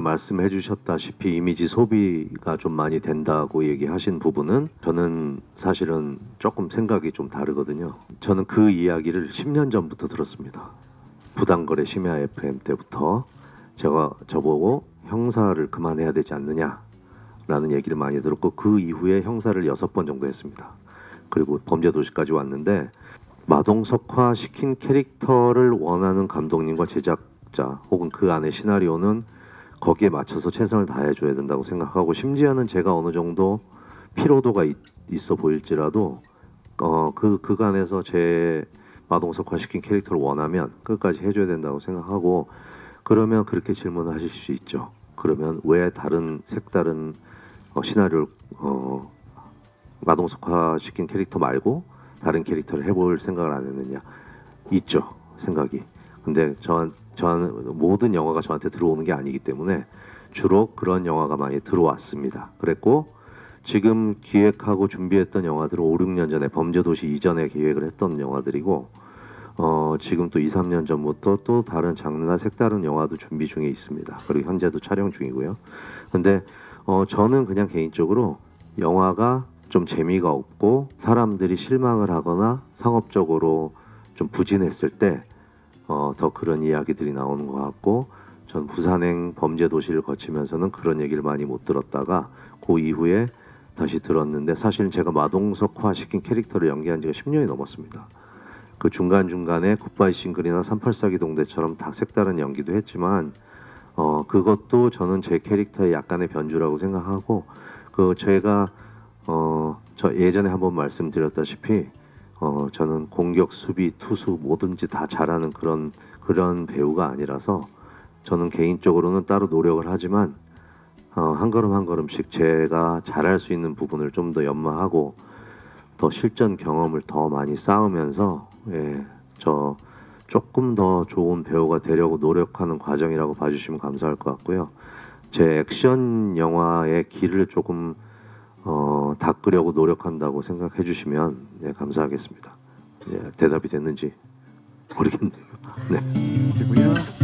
말씀해 주셨다시피 이미지 소비가 좀 많이 된다고 얘기하신 부분은 저는 사실은 조금 생각이 좀 다르거든요. 저는 그 이야기를 10년 전부터 들었습니다. 부당거래 심야 FM 때부터 제가 저보고 형사를 그만해야 되지 않느냐라는 얘기를 많이 들었고 그 이후에 형사를 여섯 번 정도 했습니다. 그리고 범죄 도시까지 왔는데 마동석화 시킨 캐릭터를 원하는 감독님과 제작 자 혹은 그 안에 시나리오는 거기에 맞춰서 최선을 다해줘야 된다고 생각하고 심지어는 제가 어느 정도 피로도가 있, 있어 보일지라도 어 그 그간에서 제 마동석화 시킨 캐릭터를 원하면 끝까지 해줘야 된다고 생각하고 그러면 그렇게 질문을 하실 수 있죠. 그러면 왜 다른 색다른 어, 시나리오를 어, 마동석화 시킨 캐릭터 말고 다른 캐릭터를 해볼 생각을 안 했느냐 있죠 생각이 근데 저, 저는 모든 영화가 저한테 들어오는 게 아니기 때문에 주로 그런 영화가 많이 들어왔습니다 그랬고 지금 기획하고 준비했던 영화들은 5, 6년 전에 범죄도시 이전에 기획을 했던 영화들이고 어, 지금 또 2, 3년 전부터 또 다른 장르나 색다른 영화도 준비 중에 있습니다. 그리고 현재도 촬영 중이고요. 근데 어, 저는 그냥 개인적으로 영화가 좀 재미가 없고 사람들이 실망을 하거나 상업적으로 좀 부진했을 때 어, 더 그런 이야기들이 나오는 것 같고 전 부산행 범죄 도시를 거치면서는 그런 얘기를 많이 못 들었다가 그 이후에 다시 들었는데 사실 제가 마동석화 시킨 캐릭터를 연기한 지가 10년이 넘었습니다. 그 중간 중간에 굿바이 싱글이나 384 기 동대처럼 다 색다른 연기도 했지만 어 그것도 저는 제 캐릭터의 약간의 변주라고 생각하고 그 제가 어 저 예전에 한번 말씀드렸다시피 어 저는 공격 수비 투수 뭐든지 다 잘하는 그런 그런 배우가 아니라서 저는 개인적으로는 따로 노력을 하지만 어, 한 걸음 한 걸음씩 제가 잘할 수 있는 부분을 좀 더 연마하고 더 실전 경험을 더 많이 쌓으면서 예, 저 조금 더 좋은 배우가 되려고 노력하는 과정이라고 봐주시면 감사할 것 같고요. 제 액션 영화의 길을 조금 어, 닦으려고 노력한다고 생각해 주시면 예, 감사하겠습니다. 예, 대답이 됐는지 모르겠네요. 네.